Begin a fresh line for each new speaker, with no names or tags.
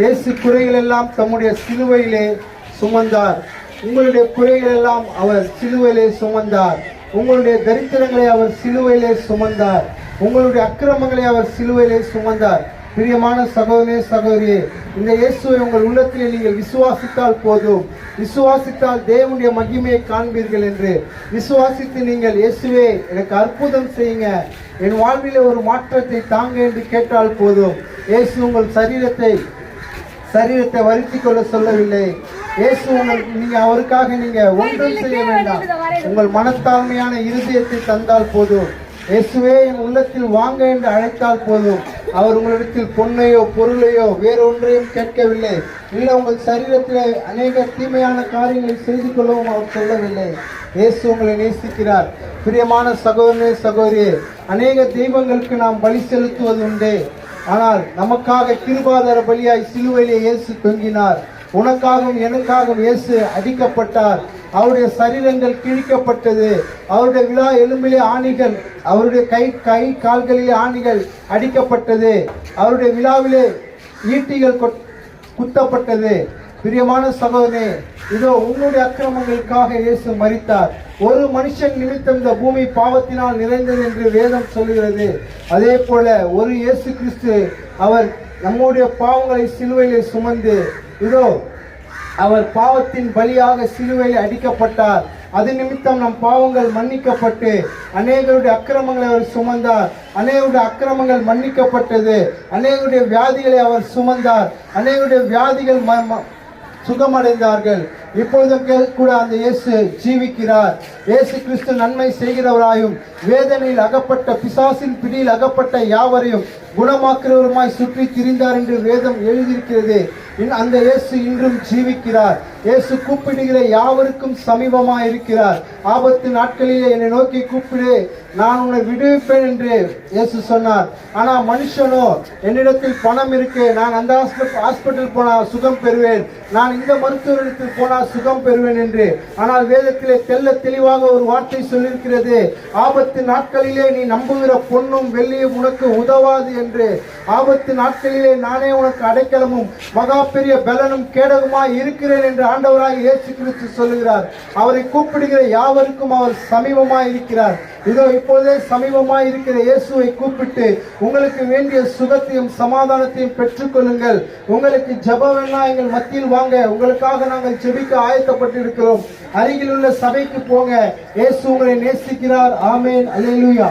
இயேசு குறைகள் எல்லாம் தம்முடைய சிலுவையிலே சுமந்தார். உங்களுடைய குறைகள் எல்லாம் அவர் சிலுவையிலே சுமந்தார். உங்களுடைய தரித்திரங்களை அவர் சிலுவையிலே சுமந்தார். உங்களுடைய அக்கிரமங்களை அவர் சிலுவையிலே சுமந்தார். பிரியமான சகோதரே சகோதரியே இந்த இயேசுவை உங்கள் உள்ளத்திலே நீங்கள் விசுவாசித்தால் போதும். விசுவாசித்தால் தேவனுடைய மகிமையை காண்பீர்கள் என்று. விசுவாசித்து நீங்கள் இயேசுவே எனக்கு அற்புதம் செய்யுங்க. என் வாழ்வில் ஒரு மாற்றத்தை தாங்க என்று கேட்டால் போதும். இயேசு உங்கள் சரீரத்தை சரீரத்தை வருத்திக் கொள்ள சொல்லவில்லை. இயேசு உங்கள் நீங்க அவருக்காக நீங்க ஒன்றும் செய்ய வேண்டாம். உங்கள் மனத்தாழ்மையான இருதயத்தை தந்தால் போதும். இயேசுவே என் உள்ளத்தில் வாங்க என்று அழைத்தால் போதும். அவர் உங்களிடத்தில் பொன்னையோ பொருளையோ வேறொன்றையும் கேட்கவில்லை. இல்லை உங்கள் சரீரத்தில் அநேக தீமையான காரியங்களை செய்து கொள்ளவும் அவர் சொல்லவில்லை. இயேசு உங்களை நேசிக்கிறார். பிரியமான சகோதரனே சகோதரியே அநேக தெய்வங்களுக்கு நாம் பலி செலுத்துவது உண்டு. ஆனால் நமக்காக கிருபாதார பலியாய் சிலுவையிலே இயேசு தொங்கினார். உனக்காகவும் எனக்காகவும் இயேசு அடிக்கப்பட்டார். அவருடைய சரீரங்கள் கிழிக்கப்பட்டது. அவருடைய விழா எலும்பிலே ஆணிகள் அவருடைய கை கை கால்களிலே ஆணிகள் அடிக்கப்பட்டது. அவருடைய விழாவிலே ஈட்டிகள் கொட்- குத்தப்பட்டது. பிரியமான சகோதரே இதோ உன்னுடைய அக்கிரமங்களுக்காக இயேசு மறித்தார் ஒரு மனுஷன் நிமித்தம் இந்த பூமி பாவத்தினால் நிறைந்தது என்று வேதம் சொல்கிறது அதே போல ஒரு இயேசு கிறிஸ்து அவர் நம்முடைய பாவங்களை சிலுவையிலே சுமந்து இதோ அவர் பாவத்தின் பலியாக சிலுவையில் அடிக்கப்பட்டார். அது நிமித்தம் நம் பாவங்கள் மன்னிக்கப்பட்டு அநேகருடைய அக்கிரமங்களை அவர் சுமந்தார். அநேகருடைய அக்கிரமங்கள் மன்னிக்கப்பட்டது. அநேகருடைய வியாதிகளை அவர் சுமந்தார். அநேகருடைய வியாதிகள் ம- ம- சுகமடைந்தார்கள். இப்பொழுதும் கூட அந்த இயேசு ஜீவிக்கிறார். இயேசு கிறிஸ்து நன்மை செய்கிறவராயும் வேதனையில் அகப்பட்ட பிசாசின் பிடியில் அகப்பட்ட யாவரையும் குணமாக்குறவருமாய் சுற்றி திரிந்தார் என்று வேதம் எழுதியிருக்கிறது. அந்த இயேசு இன்றும் ஜீவிக்கிறார். இயேசு கூப்பிடுகிற யாவருக்கும் சமீபமாக இருக்கிறார். ஆபத்து நாட்களிலே என்னை நோக்கி கூப்பிடு நான் உன்னை விடுவிப்பேன் என்று இயேசு சொன்னார். ஆனா மனுஷனோ என்னிடத்தில் பணம் இருக்கு நான் அந்த ஹாஸ்பிட்டல் ஹாஸ்பிட்டல் போனால் சுகம் பெறுவேன். நான் இந்த மருத்துவரிடத்தில் போனால் சுகம் பெறுவேன் என்று. ஆனால் வேதத்திலே தெல்ல தெளிவாக ஒரு வார்த்தை சொல்லியிருக்கிறது. ஆபத்து நாட்களிலே நீ நம்புகிற பொண்ணும் வெள்ளியும் உனக்கு உதவாது என்று. ஆபத்து நாட்களிலே நானே உனக்கு அடைக்கலமும் மகா பெரிய பலனும் கேடகமாய் இருக்கிறேன் என்று ஆண்டவராக இயேசு கிறிஸ்து சொல்லுகிறார். அவரை கூப்பிடுகிற யாவருக்கும் அவர் சமீபமாய் இருக்கிறார். இதோ இப்போதே சமீபமாய் இருக்கிற இயேசுவை கூப்பிட்டு உங்களுக்கு வேண்டிய சுகத்தையும் சமாதானத்தையும் பெற்றுக்கொள்ளுங்கள். உங்களுக்கு ஜெபம் எங்கள் மத்தியில் வாங்க. உங்களுக்காக நாங்கள் ஜெபிக்க ஆயத்தப்பட்டு இருக்கிறோம் அருகில் உள்ள சபைக்கு போங்க. இயேசு உங்களை நேசிக்கிறார். ஆமேன். அல்லேலூயா.